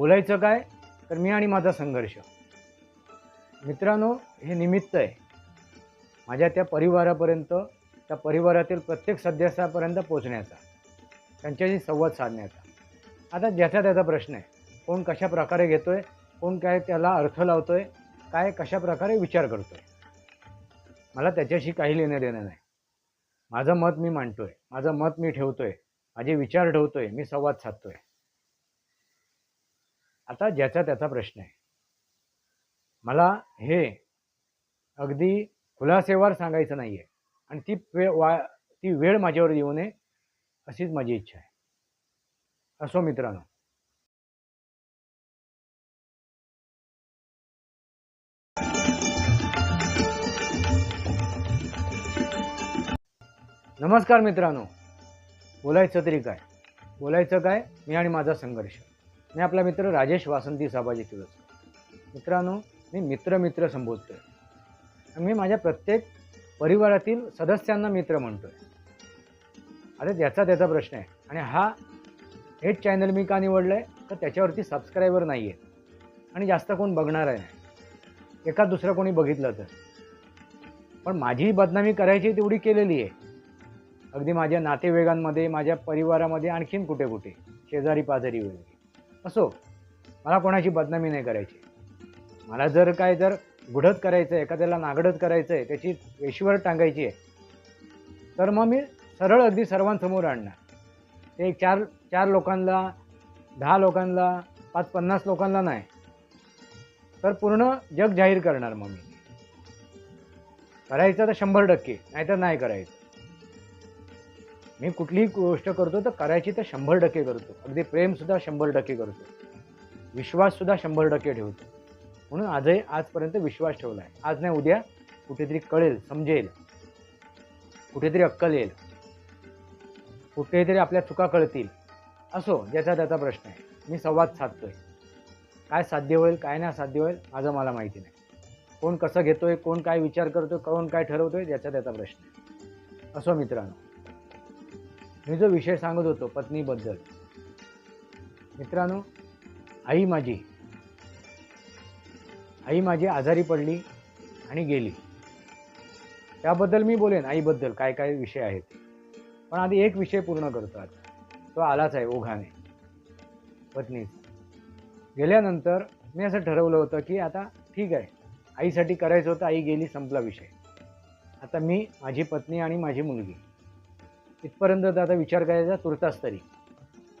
बोलायचं काय? तर मी आणि माझा संघर्ष. मित्रांनो हे निमित्त आहे. माझ्या त्या परिवारापर्यंत त्या परिवारातील प्रत्येक सदस्यापर्यंत पोचण्याचा त्यांच्याशी संवाद साधण्याचा. आता ज्याचा त्याचा प्रश्न आहे. कोण कशा प्रकारे घेतो आहे कोण काय त्याला अर्थ लावतो आहे काय कशा प्रकारे विचार करतो आहे मला त्याच्याशी काही लेणं देणं नाही. माझं मत मी मांडतो आहे माझं मत मी ठेवतो आहे माझे विचार ठेवतो आहे मी संवाद साधतो आहे आता ज्याचा त्याचा प्रश्न आहे. मला हे अगदी खुलासेवार सांगायचं नाही आहे आणि ती वेळ वा ती वेळ माझ्यावर येऊ नये अशीच माझी इच्छा आहे. असो मित्रांनो. नमस्कार मित्रांनो. बोलायचं तरी काय? बोलायचं काय? मी आणि माझा संघर्ष. मी आपला मित्र राजेश वासंती साबाजी तुळस मित्रांनो मी मित्र मित्र संबोधतो आहे मी माझ्या प्रत्येक परिवारातील सदस्यांना मित्र म्हणतो आहे आता त्याचा त्याचा प्रश्न आहे. आणि हा हेच चॅनल मी का निवडलं आहे तर त्याच्यावरती सबस्क्रायबर नाही आहे आणि जास्त कोण बघणार आहे? एका दुसरं कोणी बघितलं तर. पण माझी बदनामी करायची तेवढी केलेली आहे. अगदी माझ्या नातेवाईकांमध्ये माझ्या परिवारामध्ये आणखीन कुठे कुठे शेजारी पाजारी वगैरे. असो मला कोणाची बदनामी नाही करायची. मला जर काय जर गुढत करायचं आहे एखाद्याला नागडत करायचं आहे त्याची वेशीवर टांगायची आहे तर मग मी सरळ अगदी सर्वांसमोर आणणार. ते एक चार चार लोकांना दहा लोकांना पाच पन्नास लोकांना नाही. तर पूर्ण जग जाहीर करणार मग मी. करायचं तर शंभर टक्के नाहीतर नाही करायचं. मी कुठलीही गोष्ट करतो तर करायची तर शंभर टक्के करतो. अगदी प्रेमसुद्धा शंभर टक्के करतो. विश्वाससुद्धा शंभर टक्के ठेवतो. म्हणून आजही आजपर्यंत विश्वास ठेवला आहे. आज नाही उद्या कुठेतरी कळेल समजेल. कुठेतरी अक्कल येईल. कुठेतरी आपल्या चुका कळतील. असो ज्याचा त्याचा प्रश्न आहे. मी संवाद साधतोय. काय साध्य होईल काय नाही साध्य होईल माझं मला माहिती नाही. कोण कसं घेतोय कोण काय विचार करतोय कोण काय ठरवतोय ज्याचा त्याचा प्रश्न आहे. असो मित्रांनो. मी जो विषय सांगत होतो पत्नीबद्दल. मित्रांनो आई माझी. आई माझी आजारी पडली आणि गेली. त्याबद्दल मी बोलेन आईबद्दल काय काय विषय आहेत. पण आधी एक विषय पूर्ण करतो आता तो आलाच आहे ओघाने. पत्नी गेल्यानंतर मी असं ठरवलं होतं की आता ठीक आहे. आईसाठी करायचं होतं आई गेली संपला विषय. आता मी माझी पत्नी आणि माझी मुलगी. इथपर्यंत तर आता विचार करायचा तुर्तास तरी.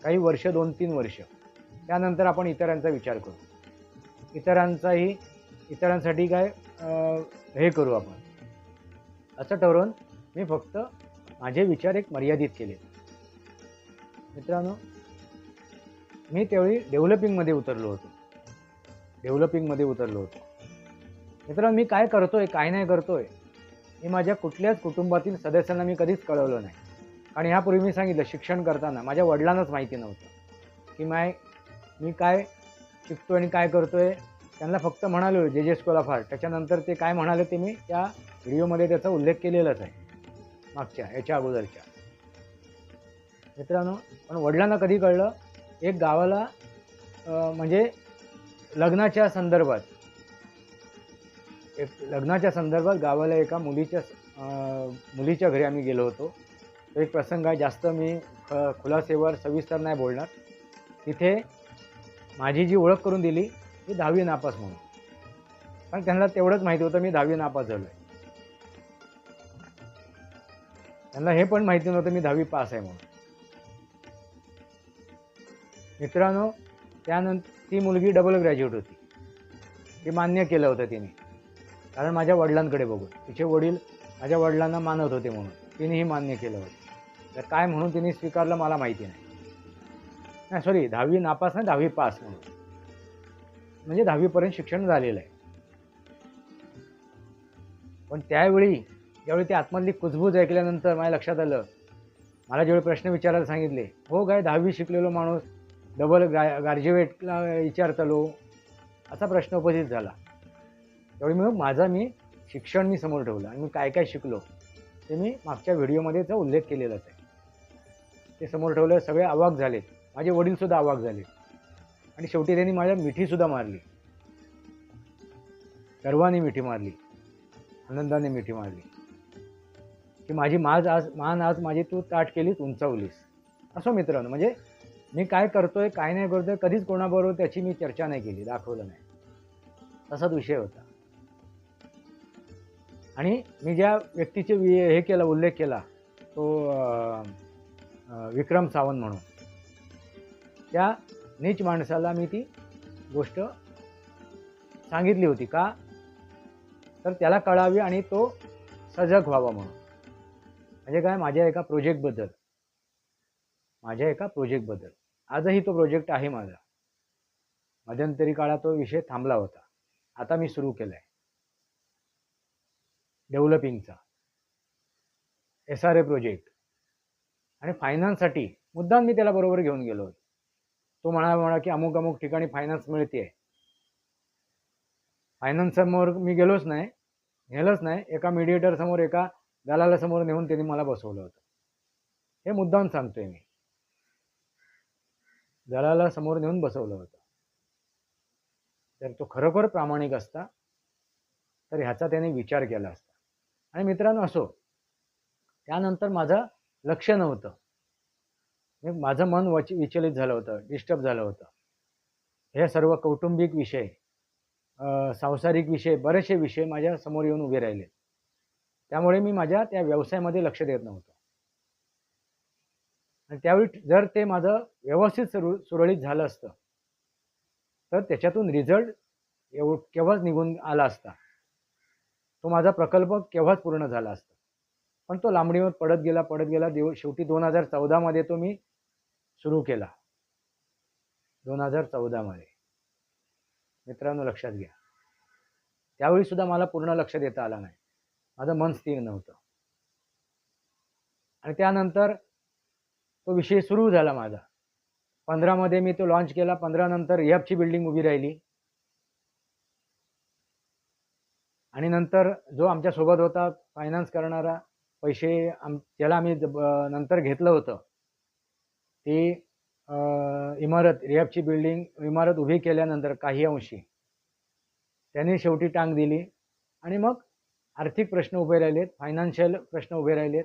काही वर्ष दोन तीन वर्ष. त्यानंतर आपण इतरांचा विचार करू. इतरांचाही इतरांसाठी काय हे करू आपण. असं ठरवून मी फक्त माझे विचार एक मर्यादित केले. मित्रांनो मी त्यावेळी डेव्हलपिंगमध्ये उतरलो होतो. डेव्हलपिंगमध्ये उतरलो होतो. मित्रांनो मी काय करतोय काय नाही करतोय हे माझ्या कुठल्याच कुटुंबातील सदस्यांना मी कधीच कळवलं नाही. आणि ह्यापूर्वी मी सांगितलं शिक्षण करताना माझ्या वडिलांनाच माहिती नव्हतं. की माय मी काय शिकतो आणि काय करतोय त्यांना फक्त म्हणालो जे जे स्कूल ऑफ आर्ट त्याच्यानंतर ते काय म्हणाले ते मी त्या व्हिडिओमध्ये त्याचा उल्लेख केलेलाच आहे मागच्या याच्या अगोदरच्या. मित्रांनो पण वडिलांना कधी कळलं एक गावाला म्हणजे लग्नाच्या संदर्भात एक लग्नाच्या संदर्भात गावाला एका मुलीच्या मुलीच्या घरी आम्ही गेलो होतो. एक प्रसंग आहे जास्त मी खुलासेवर सविस्तर नाही बोलणार. तिथे माझी जी ओळख करून दिली ती दहावी नापास म्हणून. पण त्यांना तेवढंच माहिती होतं मी दहावी नापास झालो आहे त्यांना हे पण माहिती नव्हतं मी दहावी पास आहे म्हणून. मित्रांनो त्यानंतर ती मुलगी डबल ग्रॅज्युएट होती. ते मान्य केलं होतं तिने. कारण माझ्या वडिलांकडे बघून. तिचे वडील माझ्या वडिलांना मानत होते म्हणून. तिनेही मान्य केलं होतं. तर काय म्हणून तिने स्वीकारलं मला माहिती नाही. नाही सॉरी दहावी नापास नाही दहावी पास म्हणून. म्हणजे दहावीपर्यंत शिक्षण झालेलं आहे. पण त्यावेळी ज्यावेळी ते आतमधली कुजबूज ऐकल्यानंतर माझ्या लक्षात आलं मला जेवढे प्रश्न विचारायला सांगितले हो काय दहावी शिकलेलो माणूस डबल गा ग्रॅज्युएटला विचारतलो. असा प्रश्न उपस्थित झाला. त्यावेळी मग माझा मी शिक्षण मी समोर ठेवलं आणि मी काय काय शिकलो ते मी मागच्या व्हिडिओमध्ये त्याचा उल्लेख केलेलाच आहे. ते समोर ठेवलं सगळे अवाक झालेत माझे वडीलसुद्धा आवाक झाले. आणि शेवटी त्यांनी माझ्या मिठीसुद्धा मारली. गर्वाने मिठी मारली. आनंदाने मिठी मारली. की माझी माज आज मान आज माझी तू ताट केलीस उंचावलीस. असो मित्रांनो म्हणजे मी काय करतोय काय नाही करतोय कधीच कोणाबरोबर त्याची मी चर्चा नाही केली दाखवलं नाही. तसाच विषय होता. आणि मी ज्या व्यक्तीचे हे केला उल्लेख केला तो विक्रम सावंत म्हणून. त्या नीच माणसाला मी ती गोष्ट सांगितली होती का? तर त्याला कळावी आणि तो सजग व्हावा म्हणून. म्हणजे काय? माझ्या एका प्रोजेक्टबद्दल माझ्या एका प्रोजेक्टबद्दल आजही तो प्रोजेक्ट आहे माझा. मध्यंतरी काळात तो विषय थांबला होता. आता मी सुरू केला आहे डेव्हलपिंगचा. एस आर ए प्रोजेक्ट आणि फायनान्ससाठी मुद्दाम मी त्याला बरोबर घेऊन गेलो होतो. तो म्हणा म्हणा की अमुक अमुक ठिकाणी फायनान्स मिळते फायनान्स समोर मी गेलोच नाही नेलंच नाही. एका मिडिएटरसमोर एका दलालासमोर नेऊन त्यांनी मला बसवलं होतं. हे मुद्दाम सांगतोय मी. दलाला समोर नेऊन बसवलं होतं. तर तो खरोखर प्रामाणिक असता तर ह्याचा त्याने विचार केला असता. आणि मित्रांनो असो. त्यानंतर माझा लक्ष नव्हतं. माझं मन वच विचलित झालं होतं डिस्टर्ब झालं होतं. हे सर्व कौटुंबिक विषय सांसारिक विषय बरेचसे विषय माझ्यासमोर येऊन उभे राहिले. त्यामुळे मी माझ्या त्या व्यवसायामध्ये लक्ष देत नव्हतो. आणि त्यावेळी जर ते माझं व्यवस्थित सुरू सुरळीत झालं असतं तर त्याच्यातून रिझल्ट एव केव्हाच निघून आला असता. तो माझा प्रकल्प केव्हाच पूर्ण झाला असता. पण तो लांबणीवर पडत गेला पडत गेला. देऊ शेवटी दोन हजार चौदामध्ये तो मी सुरू केला. दोन हजार चौदामध्ये मित्रांनो लक्षात घ्या. त्यावेळी सुद्धा मला पूर्ण लक्ष देता आलं नाही. माझं मन स्थिर नव्हतं. आणि त्यानंतर तो विषय सुरू झाला माझा. पंधरामध्ये मी तो लॉन्च केला. पंधरा नंतर एफची बिल्डिंग उभी राहिली. आणि नंतर जो आमच्यासोबत होता फायनान्स करणारा पैसे आम ज्याला आम्ही ज- नंतर घेतलं होतं. ती इमारत रियाबची बिल्डिंग इमारत उभी केल्यानंतर काही अंशी. त्यांनी शेवटी टांग दिली आणि मग आर्थिक प्रश्न उभे राहिलेत फायनान्शियल प्रश्न उभे राहिलेत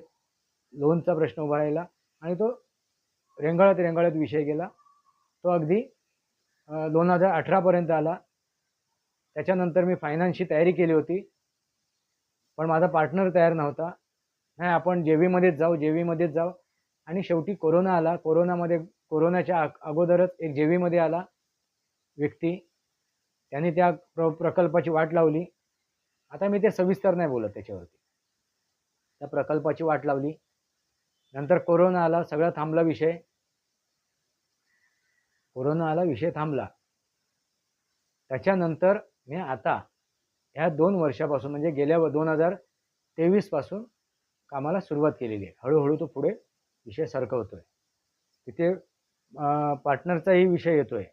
लोनचा प्रश्न उभा राहिला आणि तो रेंगाळत रेंगाळत विषय गेला. तो अगदी दोन हजार अठरापर्यंत आला. त्याच्यानंतर मी फायनान्सची तयारी केली होती. पण माझा पार्टनर तयार नव्हता. नाही आपण जेवीमध्येच जाऊ जेवीमध्येच जाऊ. आणि शेवटी कोरोना आला. कोरोनामध्ये कोरोनाच्या अगोदरच एक जेवीमध्ये आला व्यक्ती. त्यांनी त्या प्र प्रकल्पाची वाट लावली. आता मी ते सविस्तर नाही बोलत त्याच्यावरती. त्या प्रकल्पाची वाट लावली. नंतर कोरोना आला सगळा थांबला विषय. कोरोना आला विषय थांबला. त्याच्यानंतर मी आता ह्या दोन वर्षापासून म्हणजे गेल्या दोन हजार तेवीसपासून कामाला सुरुवात केलेली आहे. हळूहळू तो पुढे विषय सरकवतोय. तिथे पार्टनरचाही विषय येतोय.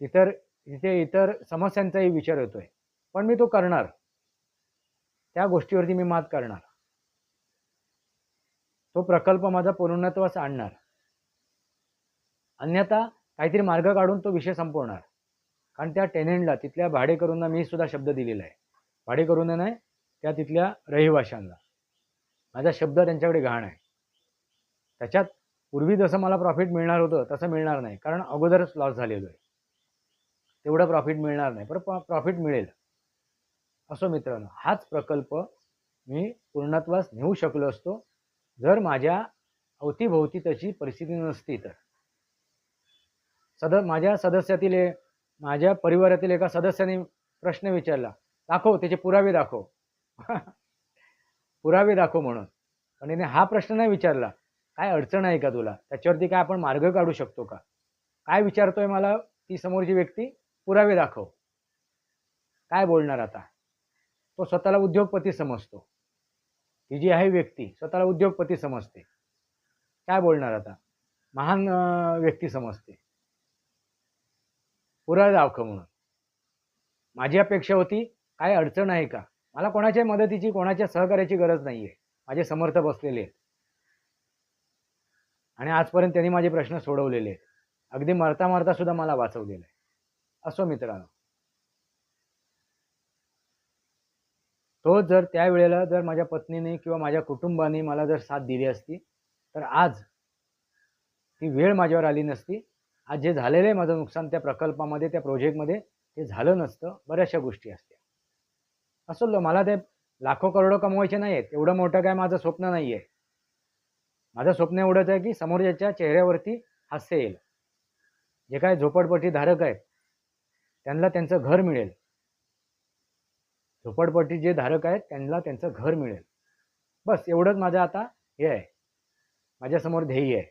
इतर तिथे इतर समस्यांचाही विचार येतोय. पण मी तो करणार. त्या गोष्टीवरती मी मात करणार. तो प्रकल्प माझा पूर्णत्वास आणणार. अन्यथा काहीतरी मार्ग काढून तो विषय संपवणार. कारण त्या टेनेंटला तिथल्या भाडेकरूंना मी सुद्धा शब्द दिलेला आहे. भाडेकरूंना नाही त्या तिथल्या रहिवाशांना. माझा शब्द त्यांच्याकडे घाण आहे. त्याच्यात पूर्वी जसं मला प्रॉफिट मिळणार होतं तसं मिळणार नाही. कारण अगोदरच लॉस झालेलो आहे. तेवढं प्रॉफिट मिळणार नाही. पण प्रॉफिट मिळेल. असो मित्रांनो हाच प्रकल्प मी पूर्णत्वास नेऊ शकलो असतो. जर माझ्या अवतीभोवती तशी परिस्थिती नसती तर. सद माझ्या सदस्यातील माझ्या परिवारातील एका सदस्याने प्रश्न विचारला दाखव त्याचे पुरावे दाखव. पुरावे दाखव म्हणून. पण त्याने हा प्रश्न नाही विचारला. काय अडचण आहे का तुला? त्याच्यावरती काय आपण मार्ग काढू शकतो का? काय विचारतोय मला ती समोरची व्यक्ती? पुरावे दाखव. काय बोलणार आता? तो स्वतःला उद्योगपती समजतो. ही जी आहे व्यक्ती स्वतःला उद्योगपती समजते. काय बोलणार आता? महान व्यक्ती समजते. पुरावे दाखव म्हणून. माझी अपेक्षा होती काय अडचण आहे का? मला कोणाच्या मदतीची कोणाच्या सहकार्याची गरज नाही आहे माझे समर्थ बसलेले आहेत. आणि आजपर्यंत त्यांनी माझे प्रश्न सोडवलेले आहेत. अगदी मरता मरता सुद्धा मला वाचवलेलं आहे. असो मित्रांनो. तो जर त्यावेळेला जर माझ्या पत्नीने किंवा माझ्या कुटुंबाने मला जर साथ दिली असती तर आज ती वेळ माझ्यावर आली नसती. आज जे झालेलं आहे माझं नुकसान त्या प्रकल्पामध्ये त्या प्रोजेक्टमध्ये ते झालं नसतं. बऱ्याचशा गोष्टी असतात. असं मला ते लाखो करोडो कमवायचे नाही आहेत एवढं मोठं काय माझं स्वप्न नाही आहे माझं स्वप्न एवढंच आहे की समोरच्याच्या चेहऱ्यावरती हास्य येईल. जे काय झोपडपट्टी धारक आहेत त्यांना त्यांचं घर मिळेल. झोपडपट्टी जे धारक आहेत त्यांना त्यांचं घर मिळेल. बस एवढंच माझं आता हे आहे. माझ्यासमोर ध्येय आहे.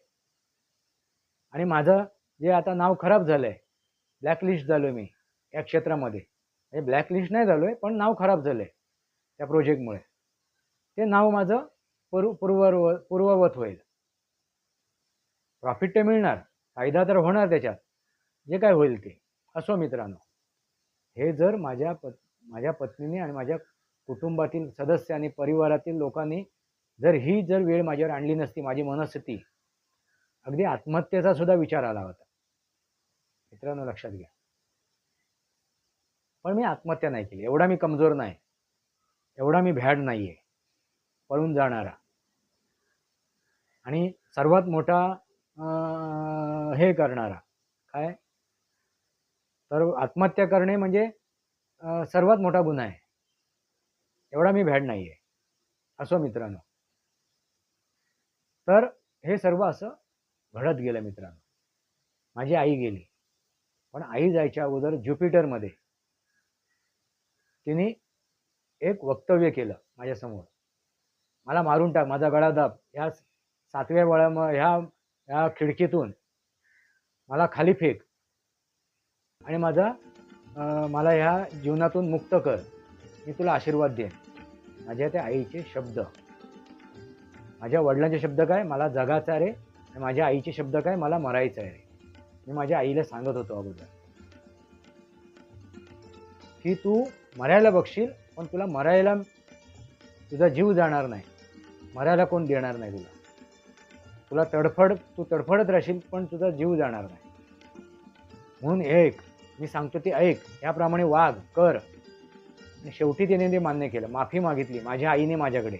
आणि माझं जे आता नाव खराब झालं आहे ब्लॅकलिस्ट झालो आहे मी या क्षेत्रामध्ये. म्हणजे ब्लॅकलिस्ट नाही झालो आहे पण नाव खराब झालं आहे त्या प्रोजेक्टमुळे ते नाव माझं पूर्व पूर्व पूर्ववत होईल. प्रॉफिट ते मिळणार फायदा तर होणार त्याच्यात. जे काय होईल ते. असो मित्रांनो. हे जर माझ्या पत् माझ्या पत्नीने आणि माझ्या कुटुंबातील सदस्य आणि परिवारातील लोकांनी जर ही जर वेळ माझ्यावर आणली नसती माझी मनस्थिती अगदी आत्महत्येचा सुद्धा विचार आला होता. मित्रांनो लक्षात घ्या. पण मी आत्महत्या नाही केली. एवढा मी कमजोर नाही. एवढा मी भ्याड नाही आहे पळून जाणारा. आणि सर्वात मोठा हे करणारा. काय? तर आत्महत्या करणे म्हणजे सर्वात मोठा गुन्हा आहे. एवढा मी भ्याड नाही आहे असो मित्रांनो. तर हे सर्व असं घडत गेलं मित्रांनो. माझी आई गेली. पण आई जायच्या अगोदर ज्युपिटरमध्ये तिने एक वक्तव्य केलं माझ्यासमोर. मला मारून टाक माझा गळा दाब. ह्या सातव्या वळा ह्या ह्या खिडकीतून मला खाली फेक. आणि माझा मला ह्या जीवनातून मुक्त कर. मी तुला आशीर्वाद देईन. माझ्या त्या आईचे शब्द. माझ्या वडिलांचे शब्द काय? मला जगाचा रे. आणि माझ्या आईचे शब्द काय? मला मरायचं आहे रे. मी माझ्या आईला सांगत होतो अगोदर. की तू मरायला बघशील पण तुला मरायला तुझा जीव जाणार नाही. मरायला कोण देणार नाही तुला? तुला तडफड तू तडफडत राहशील पण तुझा जीव जाणार नाही. म्हणून ऐक मी सांगतो ते ऐक याप्रमाणे वाघ कर. आणि शेवटी त्याने ते मान्य केलं. माफी मागितली माझ्या आईने माझ्याकडे.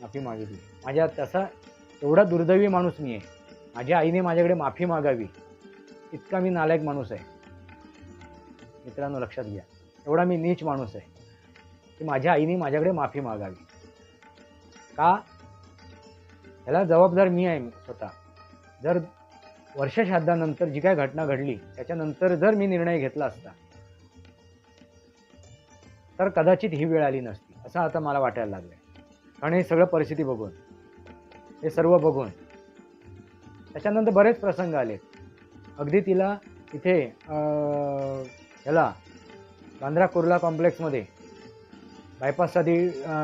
माफी मागितली. माझ्या तसा एवढा दुर्दैवी माणूस मी आहे. माझ्या आईने माझ्याकडे माफी मागावी. इतका मी नालायक माणूस आहे. मित्रांनो लक्षात घ्या. एवढा मी नीच माणूस आहे की माझ्या आईने माझ्याकडे माफी मागावी. का? ह्याला जबाबदार मी आहे स्वतः. जर वर्षश्राद्धानंतर जी काय घटना घडली त्याच्यानंतर जर मी निर्णय घेतला असता तर कदाचित ही वेळ आली नसती असं आता मला वाटायला लागलं कारण हे सगळं परिस्थिती बघून हे सर्व बघून त्याच्यानंतर बरेच प्रसंग आले अगदी तिला इथे ह्याला बांद्रा कुर्ला कॉम्प्लेक्समध्ये बायपाससाठी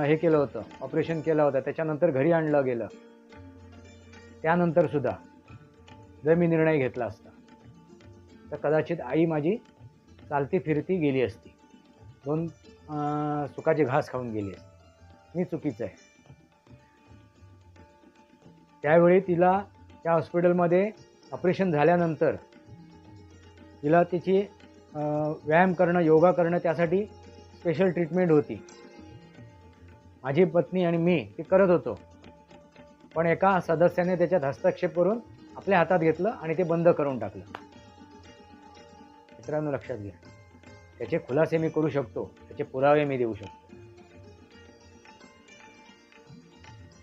हे केलं होतं ऑपरेशन केलं होतं. त्याच्यानंतर घरी आणलं गेलं. त्यानंतर सुद्धा जर मी निर्णय घेतला असता तर कदाचित आई माझी चालती फिरती गेली असती. दोन सुखाची घास खाऊन गेली असती. मी चुकीचं आहे. त्यावेळी तिला त्या हॉस्पिटलमध्ये ऑपरेशन झाल्यानंतर तिला तिची व्यायाम करणं योगा करणं त्यासाठी स्पेशल ट्रीटमेंट होती. माझी पत्नी आणि मी ते करत होतो. पण एका सदस्याने त्याच्यात हस्तक्षेप करून आपल्या हातात घेतलं आणि ते बंद करून टाकलं. मित्रांनो लक्षात घ्या. त्याचे खुलासे मी करू शकतो. त्याचे पुरावे मी देऊ शकतो.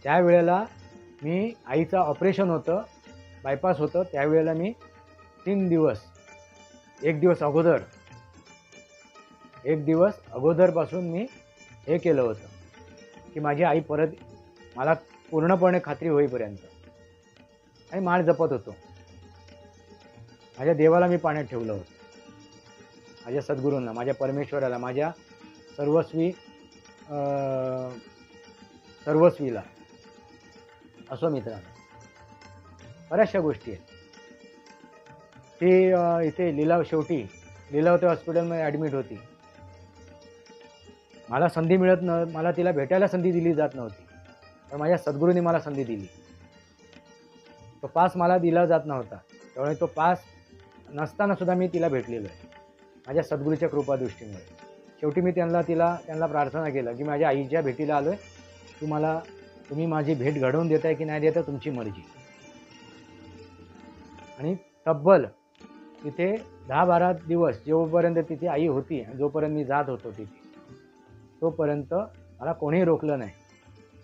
त्यावेळेला मी आईचं ऑपरेशन होतं बायपास होतं. त्यावेळेला मी तीन दिवस एक दिवस अगोदर. एक दिवस अगोदरपासून मी हे केलं होतं की माझी आई परत मला पूर्णपणे खात्री होईपर्यंत आणि माळ जपत होतो. माझ्या देवाला मी पाण्यात ठेवलं होतं. माझ्या सद्गुरूंना माझ्या परमेश्वराला माझ्या सर्वस्वी सर्वस्वीला असो मित्रांनो बऱ्याचशा गोष्टी आहेत. ती इथे लिलाव शेवटी लिलावते हॉस्पिटलमध्ये ॲडमिट होती. मला संधी मिळत न मला तिला भेटायला संधी दिली जात नव्हती. तर माझ्या सद्गुरूंनी मला संधी दिली. तो पास मला दिला जात नव्हता. त्यामुळे तो पास नसतानासुद्धा मी तिला भेटलेलो आहे. माझ्या सद्गुरूच्या कृपादृष्टीमुळे शेवटी मी त्यांना तिला त्यांना प्रार्थना केलं की माझ्या आईच्या भेटीला आलो आहे तुम्हाला तुम्ही माझी भेट घडवून देताय की नाही देता तुमची मर्जी. आणि तब्बल तिथे दहा बारा दिवस जोपर्यंत तिथे आई होती जोपर्यंत मी जात होतो तिथे तोपर्यंत मला कोणीही रोखलं नाही.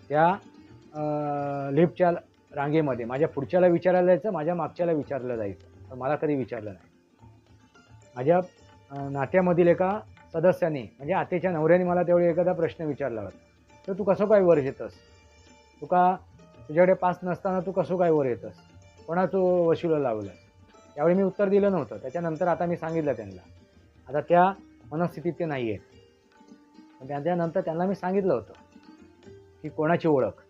त्या लिफ्टच्या रांगेमध्ये माझ्या पुढच्याला विचारायला जायचं माझ्या मागच्याला विचारलं जायचं. तर मला कधी विचारलं नाही. माझ्या नात्यामधील एका सदस्याने म्हणजे आतेच्या नवऱ्याने मला त्यावेळी एखादा प्रश्न विचारला होता. तर तू कसं काय वर येतस? तू का तुझ्याकडे पास नसताना तू कसं काय वर येतस? कोणा तू वशिला लावलंस? त्यावेळी मी उत्तर दिलं नव्हतं. त्याच्यानंतर आता मी सांगितलं त्यांना. आता त्या मनस्थितीत ते नाही आहेत पण त्यानंतर त्यांना मी सांगितलं होतं की कोणाची ओळख?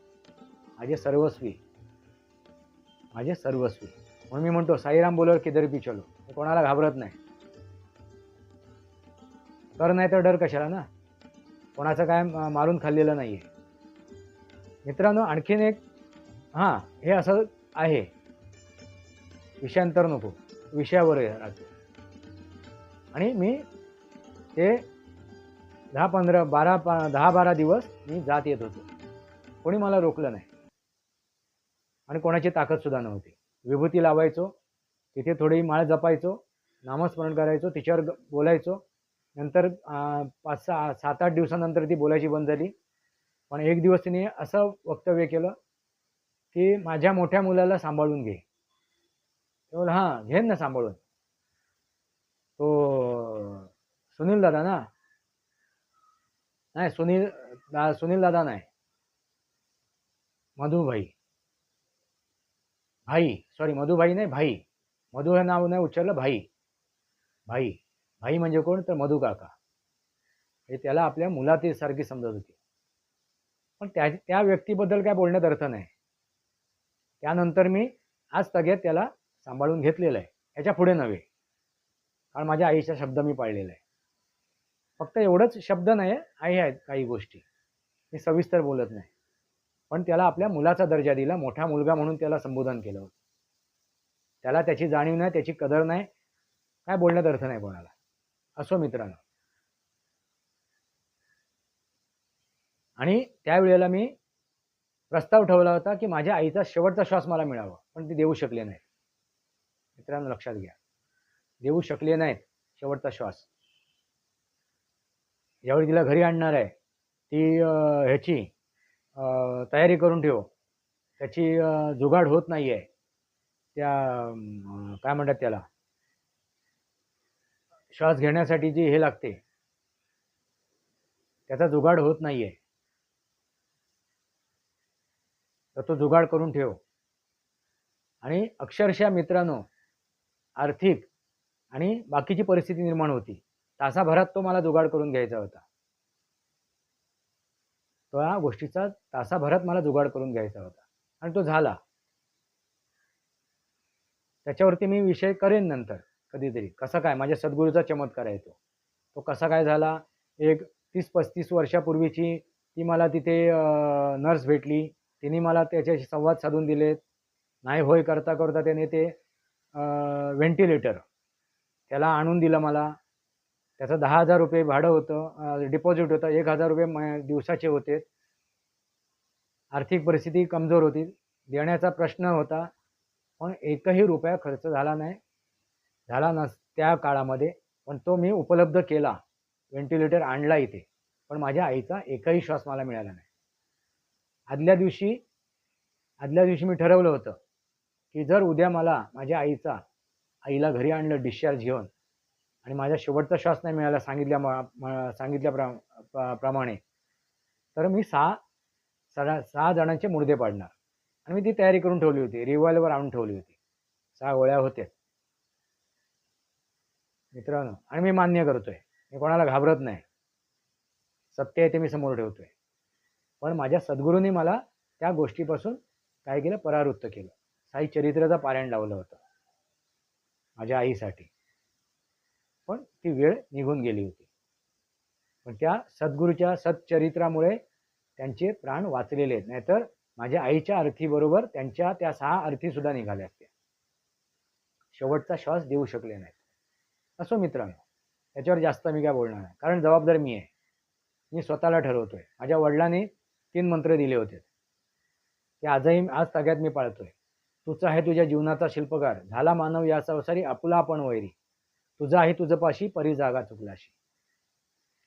माझे सर्वस्वी. माझे सर्वस्वी. म्हणून मी म्हणतो साईराम बोलवर किधर बी चलो. मी कोणाला घाबरत नाही. कर नाही तर डर कशाला ना? कोणाचं काय मारून खाल्लेलं नाही आहे मित्रांनो आणखीन एक हां हे असं आहे. विषयांतर नको. विषयावर राहतो आणि मी ते दहा पंधरा बारा पा दहा बारा दिवस मी जात येत होतो. कोणी मला रोखलं नाही. आणि कोणाची ताकदसुद्धा नव्हती. विभूती लावायचो तिथे थोडी माळ जपायचो नामस्मरण करायचो तिच्यावर बोलायचो. नंतर पाच सहा सात आठ दिवसानंतर ती बोलायची बंद झाली. पण एक दिवस तिने असं वक्तव्य केलं की माझ्या मोठ्या मुलाला सांभाळून घे. तो बोल हां घेन ना सांभाळून. तो सुनील दादा ना? नाही सुनील दा सुनील दादा नाही. मधुभाई. भाई सॉरी मधुभाई नाही भाई. मधु हे नाव नाही उच्चारलं भाई. भाई. भाई म्हणजे कोण? तर मधु काका. हे त्याला आपल्या मुलातीसारखी समजत होती. पण त्या त्या व्यक्तीबद्दल काय बोलण्यात अर्थ नाही. त्यानंतर मी आज तगेत त्याला सांभाळून घेतलेलं आहे. याच्यापुढे नव्हे. कारण माझ्या आईचा शब्द मी पाळलेला आहे. फक्त एवढंच शब्द नाही आहे आहेत काही गोष्टी. मी सविस्तर बोलत नाही. पण त्याला आपल्या मुलाचा दर्जा दिला. मोठा मुलगा म्हणून त्याला संबोधन केलं होतं. त्याला त्याची जाणीव नाही त्याची कदर नाही. काय बोलण्यात अर्थ नाही कोणाला. असो मित्रांनो. आणि त्यावेळेला मी प्रस्ताव ठेवला होता की माझ्या आईचा शेवटचा श्वास मला मिळावा. पण ती देऊ शकले नाही. मित्रांनो लक्षात घ्या. देऊ शकले नाहीत शेवटचा श्वास. ज्यावेळी तिला घरी आणणार आहे ती ह्याची तयारी करून ठेव. त्याची जुगाड होत नाही आहे त्या काय म्हणतात त्याला? श्वास घेण्यासाठी जी हे लागते त्याचा जुगाड होत नाही आहे तर तो जुगाड करून ठेव. आणि अक्षरशः मित्रांनो आर्थिक आणि बाकीची परिस्थिती निर्माण होती. तासाभरात तो मला जुगाड करून घ्यायचा होता. त्या गोष्टीचा तासाभरात मला जुगाड करून घ्यायचा होता. आणि तो झाला. त्याच्यावरती मी विषय करेन नंतर कधीतरी. कसं काय? माझ्या सद्गुरूचा चमत्कार आहे तो. तो कसा काय झाला? एक तीस पस्तीस वर्षापूर्वीची ती मला तिथे नर्स भेटली. तिने मला त्याच्याशी संवाद साधून दिलेत. नाही होय करता करता त्याने ते व्हेंटिलेटर त्याला आणून दिलं मला. त्याचं दहा हजार रुपये भाडं होतं. डिपॉझिट होतं. एक हजार रुपये म दिवसाचे होते. आर्थिक परिस्थिती कमजोर होती. देण्याचा प्रश्न होता. पण एकही रुपया खर्च झाला नाही. झाला नस त्या काळामध्ये. पण तो मी उपलब्ध केला. व्हेंटिलेटर आणला इथे. पण माझ्या आईचा एकही श्वास मला मिळाला नाही. आदल्या दिवशी आदल्या दिवशी मी ठरवलं होतं. की जर उद्या मला माझ्या आईचा आईला घरी आणलं डिस्चार्ज घेऊन आणि माझ्या शेवटचा श्वास नाही मिळाला सांगितल्या सांगितल्याप्रमाणे प्रमाणे तर मी सहा सहा सहा जणांचे मुर्दे पाडणार. आणि मी ती तयारी करून ठेवली होती. रिव्हॉल्वर आणून ठेवली होती. सहा गोळ्या होत्या. मित्रांनो आणि मी मान्य करतोय. मी कोणाला घाबरत नाही. सत्य आहे ते मी समोर ठेवतोय. पण माझ्या सद्गुरूंनी मला त्या गोष्टीपासून काय केलं? परावृत्त केलं. साई चरित्राचं पारायण लावलं होतं. माझ्या आईसाठी. पण ती वेळ निघून गेली होती. पण त्या सद्गुरूच्या सच्चरित्रामुळे त्यांचे प्राण वाचलेले आहेत. नाहीतर माझ्या आईच्या अर्थीबरोबर त्यांच्या त्या सहा अर्थीसुद्धा निघाल्या असत्या. शेवटचा श्वास देऊ शकले नाहीत. असो मित्रांनो त्याच्यावर जास्त मी काय बोलणार नाही. कारण जबाबदार मी आहे. मी स्वतःला ठरवतोय. माझ्या वडिलांनी तीन मंत्र दिले होते. ते आजही आज सगळ्यात मी पाळतोय. तुझा आहे तुझ्या जीवनाचा शिल्पकार. झाला मानव या संसारी आपला आपण वैरी. तुझा आहे तुझं पाशी परी जागा चुकलाशी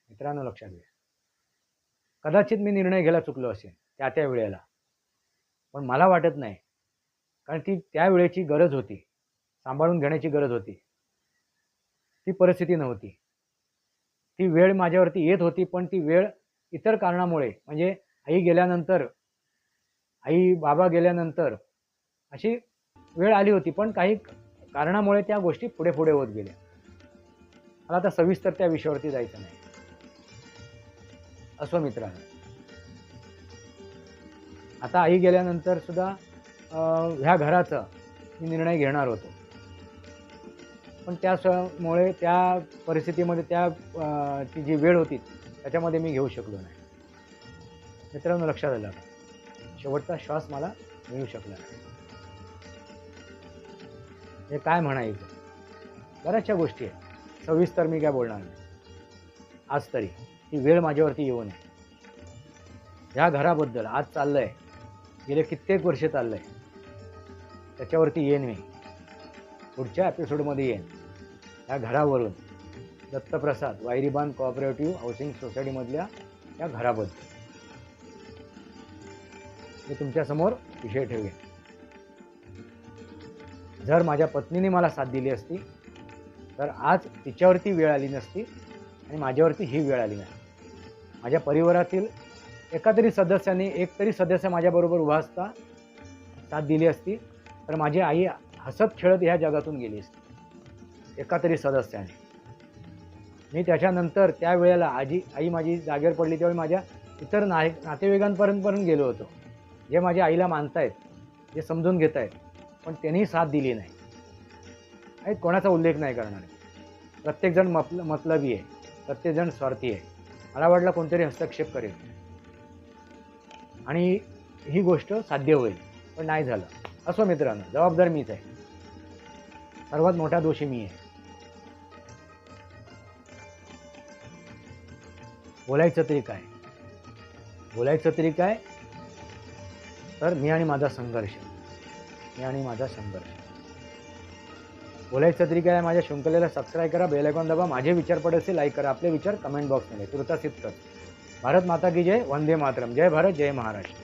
मित्रांनो लक्षात घ्या. कदाचित मी निर्णय घ्यायला चुकलो असेल त्या त्या वेळेला. पण मला वाटत नाही. कारण ती त्या वेळेची गरज होती. सांभाळून घेण्याची गरज होती. ती परिस्थिती नव्हती. ती वेळ माझ्यावरती येत होती पण ती वेळ इतर कारणामुळे म्हणजे आई गेल्यानंतर आई बाबा गेल्यानंतर अशी वेळ आली होती पण काही कारणामुळे त्या गोष्टी पुढे पुढे होत गेल्या. मला आता सविस्तर त्या विषयावरती जायचं नाही. असो मित्रांनो. आता आई गेल्यानंतर सुद्धा ह्या घराचा मी निर्णय घेणार होतो. पण त्यामुळे त्या परिस्थितीमध्ये त्या ती जी वेळ होती त्याच्यामध्ये मी घेऊ शकलो नाही. मित्रांनो लक्षात आलं. शेवटचा श्वास मला मिळू शकला नाही. हे काय म्हणायचं? बऱ्याचशा गोष्टी आहेत. सविस्तर मी काय बोलणार नाही. आज तरी ती वेळ माझ्यावरती येऊ नये. ह्या घराबद्दल आज चाललंय. गेले कित्येक वर्ष चाललंय. त्याच्यावरती येईन मी. पुढच्या एपिसोडमध्ये येईन. ह्या घरावरून दत्तप्रसाद वायरीबान कोऑपरेटिव्ह हाऊसिंग सोसायटीमधल्या या घराबद्दल. मी तुमच्यासमोर विषय ठेवेन. जर माझ्या पत्नीने मला साथ दिली असती तर आज तिच्यावरती वेळ आली नसती आणि माझ्यावरती ही वेळ आली नाही. माझ्या परिवारातील एका तरी सदस्याने एक तरी सदस्य माझ्याबरोबर उभा असता साथ दिली असती तर माझी आई हसत खेळत ह्या जगातून गेली असती. एका तरी सदस्याने. मी त्याच्यानंतर त्या वेळेला आजी आई माझी जागेवर पडली त्यावेळी माझ्या इतर ना नातेवाईकांपर्यंत पर्यंत गेलो होतो. जे माझ्या आईला मानतायत जे समजून घेत आहेत पण त्यांनी साथ दिली नाही. आणि कोणाचा उल्लेख नाही करणार. प्रत्येकजण मपल मतलबी आहे. प्रत्येकजण स्वार्थी आहे. मला वाटलं कोणतरी हस्तक्षेप करेल. आणि ही गोष्ट साध्य होईल पण नाही झालं. असो मित्रांनो जबाबदार मीच आहे. सर्वात मोठा दोषी मी आहे. बोलायचं तरी काय? बोलायचं तरी काय? तर मी आणि माझा संघर्ष. मी आणि माझा शंभर. बोलायचं तरी काय माझ्या शृंखलेला सबस्क्राईब करा बेलायकॉन दाबा माझे विचार पडत असेल लाईक करा आपले विचार कमेंट बॉक्समध्ये तुर्तासित कर. भारत माता की जय वंदे मातरम. जय भारत जय महाराष्ट्र.